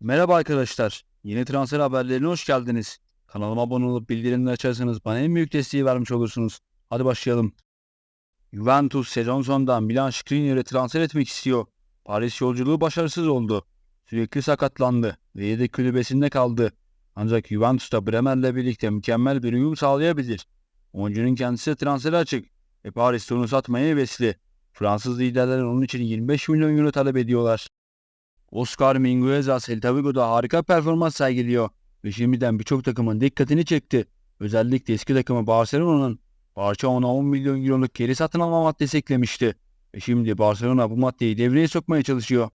Merhaba arkadaşlar. Yeni transfer haberlerine hoş geldiniz. Kanalıma abone olup bildirimleri açarsanız bana en büyük desteği vermiş olursunuz. Hadi başlayalım. Juventus sezon sonunda Milan Skriniar'ı transfer etmek istiyor. Paris yolculuğu başarısız oldu. Sürekli sakatlandı ve yedek kulübesinde kaldı. Ancak Juventus da Bremer'le birlikte mükemmel bir uyum sağlayabilir. Oyuncunun kendisi transferi açık ve Paris'te onu satmaya hevesli. Fransız liderler onun için 25 milyon euro talep ediyorlar. Oscar Mingueza Celta Vigo'da harika performans sergiliyor ve şimdiden birçok takımın dikkatini çekti. Özellikle eski takımı Barcelona'nın parça ona 10 milyon euroluk geri satın alma maddesi eklemişti. Ve şimdi Barcelona bu maddeyi devreye sokmaya çalışıyor.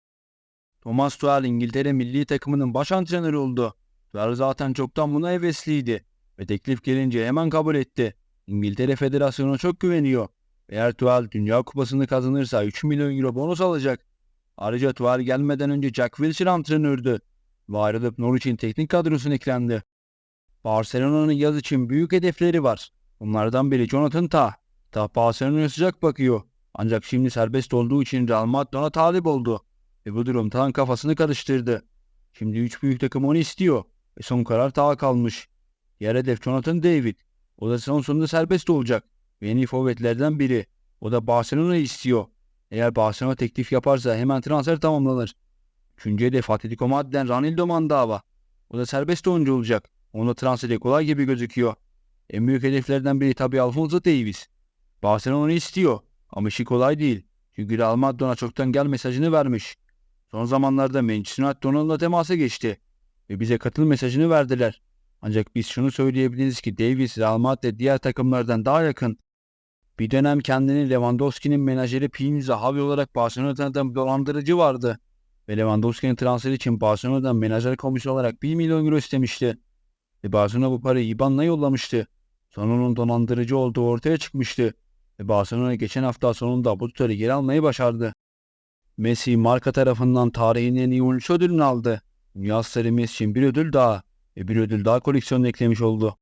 Thomas Tuchel İngiltere milli takımının baş antrenörü oldu. Tuchel zaten çoktan buna hevesliydi ve teklif gelince hemen kabul etti. İngiltere Federasyonu çok güveniyor. Eğer Tuchel Dünya Kupası'nı kazanırsa 3 milyon euro bonus alacak. Ayrıca Tuchel gelmeden önce Jack Wilshere antrenördü ve ayrılıp Norwich'in teknik kadrosuna eklendi. Barcelona'nın yaz için büyük hedefleri var. Bunlardan biri Jonathan Tah. Tah Barcelona'ya sıcak bakıyor. Ancak şimdi serbest olduğu için Real Madrid ona talip oldu. Ve bu durum Tah'ın kafasını karıştırdı. Şimdi üç büyük takım onu istiyor. Ve son karar Tah'a kalmış. Diğer hedef Jonathan David. O da sezon sonunda serbest olacak. Ve yeni forvetlerden biri. O da Barcelona'yı istiyor. Eğer Barcelona teklif yaparsa hemen transfer tamamlanır. Üçüncü hedef Atletico Madrid'den Ranildo Mandava. O da serbest oyuncu olacak. Onu transferi kolay gibi gözüküyor. En büyük hedeflerden biri tabii Alfonso Davies. Barcelona onu istiyor ama işi kolay değil. Çünkü Real Madrid ona çoktan gel mesajını vermiş. Son zamanlarda Manchester United onunla temasa geçti. Ve bize katıl mesajını verdiler. Ancak biz şunu söyleyebiliriz ki Davies Real Madrid diğer takımlardan daha yakın. Bir dönem kendini Lewandowski'nin menajeri Pino Zahavi olarak Barcelona'dan dolandırıcı vardı. Ve Lewandowski'nin transferi için Barcelona'dan menajer komisyon olarak 1 milyon euro istemişti. Ve Barcelona bu parayı IBAN'la yollamıştı. Sonra onun dolandırıcı olduğu ortaya çıkmıştı. Ve Barcelona geçen hafta sonunda bu tutarı geri almayı başardı. Messi marka tarafından tarihin en iyi oyuncusu ödülünü aldı. Dünya Starı Messi için bir ödül daha ve bir ödül daha koleksiyonuna eklemiş oldu.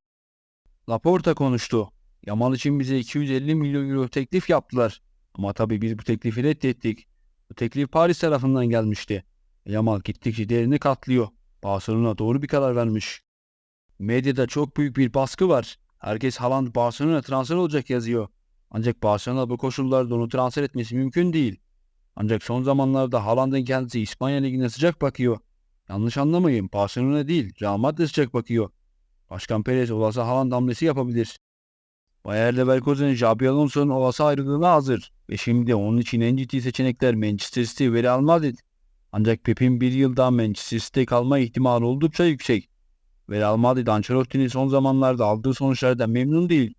Laporta konuştu. Yamal için bize 250 milyon euro teklif yaptılar. Ama tabii biz bu teklifi reddettik. Bu teklif Paris tarafından gelmişti. Yamal gittikçe değerini katlıyor. Barcelona doğru bir karar vermiş. Medyada çok büyük bir baskı var. Herkes Haaland Barcelona transfer olacak yazıyor. Ancak Barcelona bu koşullarda onu transfer etmesi mümkün değil. Ancak son zamanlarda Haaland'ın kendisi İspanya Ligi'ne sıcak bakıyor. Yanlış anlamayın Barcelona değil Real Madrid sıcak bakıyor. Başkan Perez olası Haaland hamlesi yapabilir. Bayer Leverkusen Xabi Alonso'nun olası ayrılığına hazır ve şimdi onun için en ciddi seçenekler Manchester City ve Real Madrid. Ancak Pep'in bir yıl Manchester City'de kalma ihtimali oldukça yüksek. Ve Real Madrid Ancelotti'nin son zamanlarda aldığı sonuçlardan memnun değil.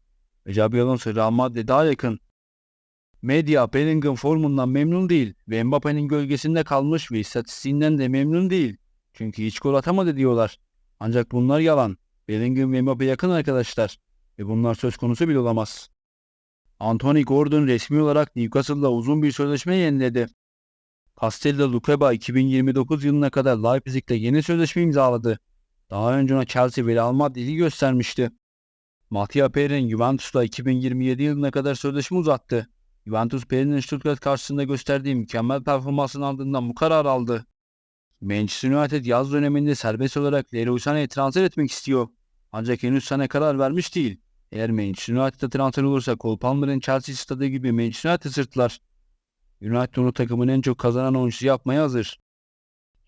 Ve Xabi Alonso Real Madrid'e daha yakın. Medya Bellingham formundan memnun değil ve Mbappe'nin gölgesinde kalmış ve istatistiğinden de memnun değil. Çünkü hiç gol atamadı diyorlar. Ancak bunlar yalan. Bellingham ve Mbappe yakın arkadaşlar ve bunlar söz konusu bile olamaz. Anthony Gordon resmi olarak Newcastle'la uzun bir sözleşme yeniledi. Castella Lukeba 2029 yılına kadar Leipzig'te yeni sözleşme imzaladı. Daha önce ona Chelsea ve Real Madrid'i göstermişti. Mattia Perin Juventus'la 2027 yılına kadar sözleşme uzattı. Juventus Perin'in Stuttgart karşısında gösterdiği mükemmel performansın ardından bu karar aldı. Manchester United yaz döneminde serbest olarak Leroy Sané'yi transfer etmek istiyor. Ancak henüz Sané karar vermiş değil. Eğer Manchester United'a transfer olursa Cole Palmer'ın Chelsea stadı gibi Manchester United sırtlar. United onu takımın en çok kazanan oyuncusu yapmaya hazır.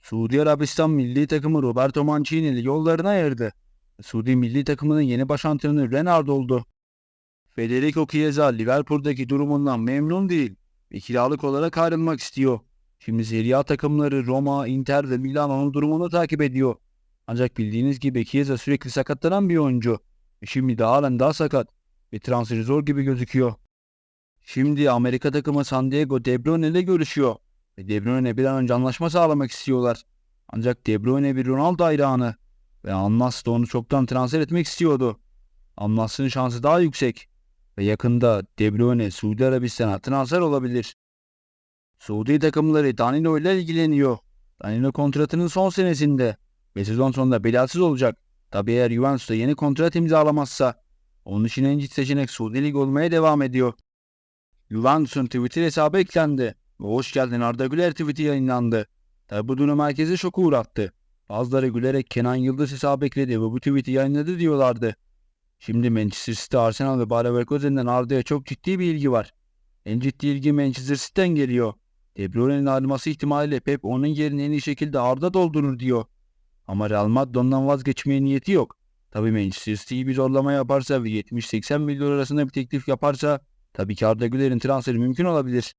Suudi Arabistan milli takımı Roberto Mancini'li yollarına ayırdı. Suudi milli takımının yeni baş antrenörü Renard oldu. Federico Chiesa Liverpool'daki durumundan memnun değil ve kiralık olarak ayrılmak istiyor. Şimdi Serie A takımları Roma, Inter ve Milan onun durumunu takip ediyor. Ancak bildiğiniz gibi Chiesa sürekli sakatlanan bir oyuncu. E şimdi daha halen daha sakat ve transferi zor gibi gözüküyor. Şimdi Amerika takımı San Diego De Bruyne ile görüşüyor. Ve De Bruyne bir an önce anlaşma sağlamak istiyorlar. Ancak De Bruyne bir Ronaldo hayranı. Ve Alnas da onu çoktan transfer etmek istiyordu. Alnas'ın şansı daha yüksek. Ve yakında De Bruyne Suudi Arabistan'a transfer olabilir. Suudi takımları Danilo ile ilgileniyor. Danilo kontratının son senesinde ve sezon sonunda belasız olacak. Tabi eğer Juventus'ta yeni kontrat imzalamazsa onun için en ciddi seçenek Suudi Lig olmaya devam ediyor. Juventus'un Twitter hesabı eklendi ve hoş geldin Arda Güler tweet'i yayınlandı. Tabi bu durum herkesi şoka uğrattı. Bazıları gülerek Kenan Yıldız hesabı ekledi ve bu tweet'i yayınladı diyorlardı. Şimdi Manchester City, Arsenal ve Bayer Leverkusen'den Arda'ya çok ciddi bir ilgi var. En ciddi ilgi Manchester City'den geliyor. De Bruyne'nin ayrılması ihtimaliyle Pep onun yerini en iyi şekilde Arda doldurur diyor. Ama Real Madrid ondan vazgeçmeye niyeti yok. Tabii Manchester City bir zorlama yaparsa ve 70-80 milyon arasında bir teklif yaparsa tabii ki Arda Güler'in transferi mümkün olabilir.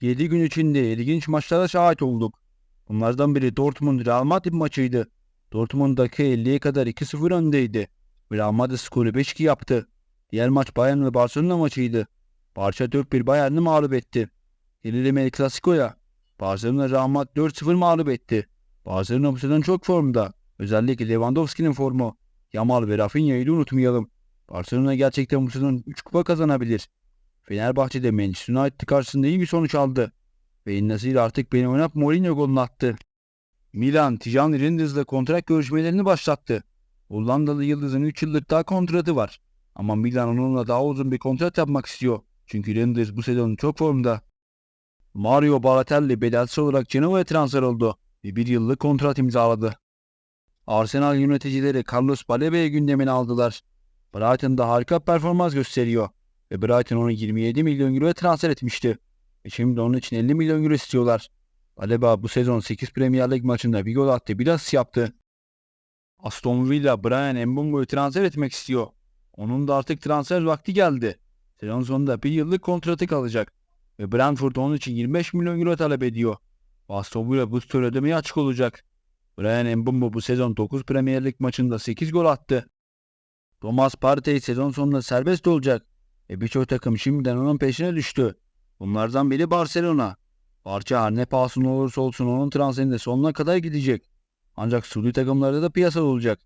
7 gün içinde ilginç maçlara şahit olduk. Bunlardan biri Dortmund Real Madrid maçıydı. Dortmund dakika 50'ye kadar 2-0 öndeydi. Real Madrid skoru 5-2 yaptı. Diğer maç Bayern ve Barcelona maçıydı. Barça 4-1 Bayern'i mağlup etti. Gelelim El Clasico'ya. Barcelona Real Madrid 4-0 mağlup etti. Bu sezon çok formda. Özellikle Lewandowski'nin formu. Yamal ve Rafinha'yı da unutmayalım. Barcelona gerçekten bu sezon 3 kupa kazanabilir. Fenerbahçe'de Manchester United karşısında iyi bir sonuç aldı. Ve İnnazir artık beni oynap Mourinho golünü attı. Milan, Tijan Rinders'la kontrat görüşmelerini başlattı. Hollandalı Yıldız'ın 3 yıllık daha kontratı var. Ama Milan onunla daha uzun bir kontrat yapmak istiyor. Çünkü Renders bu sezon çok formda. Mario Balotelli bedelsiz olarak Cenova'ya transfer oldu ve bir yıllık kontrat imzaladı. Arsenal yöneticileri Carlos Balebe'yi gündemine aldılar. Brighton'da harika performans gösteriyor ve Brighton onu 27 milyon euroya transfer etmişti. Ve şimdi onun için 50 milyon euro istiyorlar. Baleba bu sezon 8 Premier Lig maçında bir gol attı, bir asist yaptı. Aston Villa Brian Mbongo'yu transfer etmek istiyor. Onun da artık transfer vakti geldi. Sezon sonunda bir yıllık kontratı kalacak. Ve Brentford onun için 25 milyon euro talep ediyor. Aston bu tür ödemeye açık olacak. Brian Mbombo bu sezon 9 Premier Lig maçında 8 gol attı. Thomas Partey sezon sonunda serbest olacak. Ve birçok takım şimdiden onun peşine düştü. Bunlardan biri Barcelona. Barça her ne pahasına olursa olsun onun transferinde sonuna kadar gidecek. Ancak Suudi takımlarda da piyasa olacak.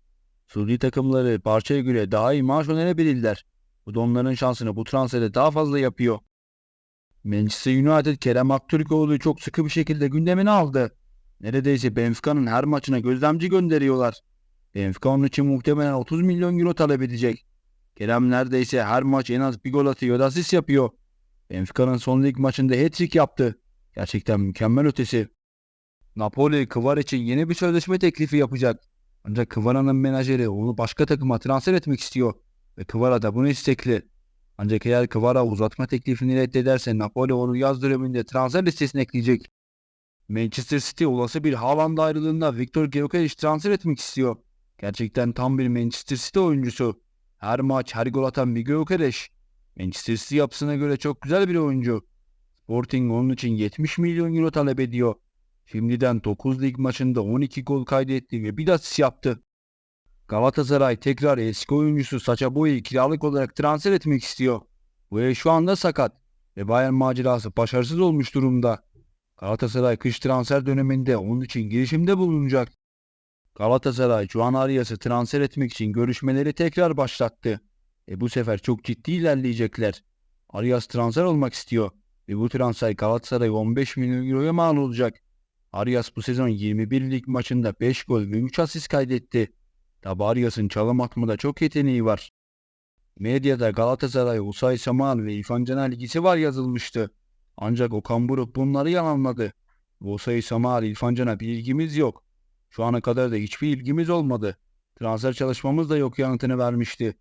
Suudi takımları Barça'ya göre daha iyi maaş önerebilirler. Bu da onların şansını bu transferde daha fazla yapıyor. Manchester United Kerem Aktürkoğlu'yu çok sıkı bir şekilde gündemine aldı. Neredeyse Benfica'nın her maçına gözlemci gönderiyorlar. Benfica onun için muhtemelen 30 milyon euro talep edecek. Kerem neredeyse her maç en az bir gol atıyor da asist yapıyor. Benfica'nın son lig maçında hat-trick yaptı. Gerçekten mükemmel ötesi. Napoli Kvar için yeni bir sözleşme teklifi yapacak. Ancak Kvara'nın menajeri onu başka takıma transfer etmek istiyor. Ve Kvara da bunu istekli. Ancak eğer Kvara uzatma teklifini reddederse Napoli onu yaz döneminde transfer listesine ekleyecek. Manchester City olası bir Haaland ayrılığında Victor Gyökeres transfer etmek istiyor. Gerçekten tam bir Manchester City oyuncusu. Her maç her gol atan bir Gyökeres. Manchester City yapısına göre çok güzel bir oyuncu. Sporting onun için 70 milyon euro talep ediyor. Şimdiden 9 lig maçında 12 gol kaydetti ve bir asist yaptı. Galatasaray tekrar eski oyuncusu Sacha Boey'i kiralık olarak transfer etmek istiyor. Boey şu anda sakat ve Bayern macerası başarısız olmuş durumda. Galatasaray kış transfer döneminde onun için girişimde bulunacak. Galatasaray Juan Arias'ı transfer etmek için görüşmeleri tekrar başlattı. E bu sefer çok ciddi ilerleyecekler. Arias transfer olmak istiyor ve bu transfer Galatasaray 15 milyon euroya mal olacak. Arias bu sezon 21 lig maçında 5 gol ve 3 asist kaydetti. Tabi Arias'ın çalım atmada çok yeteneği var. Medyada Galatasaray, Usay Saman ve İrfan Caner ilgisi var yazılmıştı. Ancak Okan Buruk bunları yalanladı. Usay Saman, İrfan Caner bir ilgimiz yok. Şu ana kadar da hiçbir ilgimiz olmadı. Transfer çalışmamız da yok yanıtını vermişti.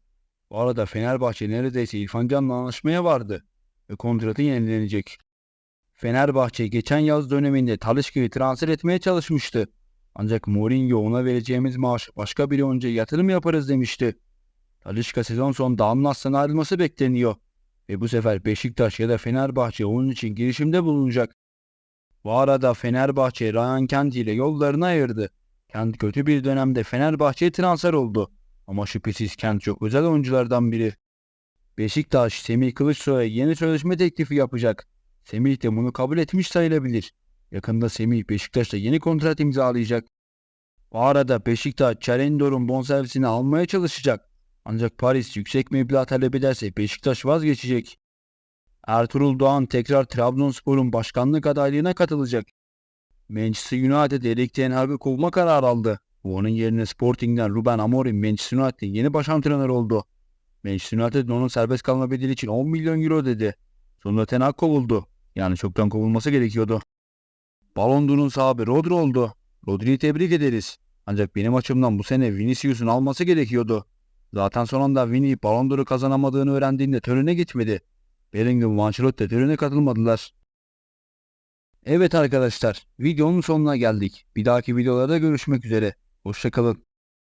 Bu arada Fenerbahçe neredeyse İrfan Can'la anlaşmaya vardı ve kontratı yenilenecek. Fenerbahçe geçen yaz döneminde Talişka'yı transfer etmeye çalışmıştı. Ancak Mourinho ona vereceğimiz maaş başka bir oyuncuya yatırım yaparız demişti. Talişka sezon sonunda Anlas'tan ayrılması bekleniyor. Ve bu sefer Beşiktaş ya da Fenerbahçe onun için girişimde bulunacak. Bu arada Fenerbahçe Ryan Kent ile yollarını ayırdı. Kent kötü bir dönemde Fenerbahçe'ye transfer oldu. Ama şüphesiz Kent çok özel oyunculardan biri. Beşiktaş Semih Kılıçsoy'a yeni sözleşme teklifi yapacak. Semih de bunu kabul etmiş sayılabilir. Yakında Semih Beşiktaş'ta yeni kontrat imzalayacak. Bu arada Beşiktaş Çerendor'un bonservisini almaya çalışacak. Ancak Paris yüksek meblağ talep ederse Beşiktaş vazgeçecek. Ertuğrul Doğan tekrar Trabzonspor'un başkanlık adaylığına katılacak. Manchester United Erik Ten Hag'ı kovma kararı aldı. Onun yerine Sporting'den Ruben Amorim Manchester United'in yeni baş antrenörü oldu. Manchester United onun serbest kalma bedeli için 10 milyon euro dedi. Sonra Ten Hag kovuldu. Yani çoktan kovulması gerekiyordu. Ballon d'Or'un sahibi Rodri oldu. Rodri'yi tebrik ederiz. Ancak benim açımdan bu sene Vinicius'un alması gerekiyordu. Zaten son anda Vini Ballon kazanamadığını öğrendiğinde törene gitmedi. Bellingham ve Ancelotti törene katılmadılar. Evet arkadaşlar, videonun sonuna geldik. Bir dahaki videolarda görüşmek üzere. Hoşçakalın.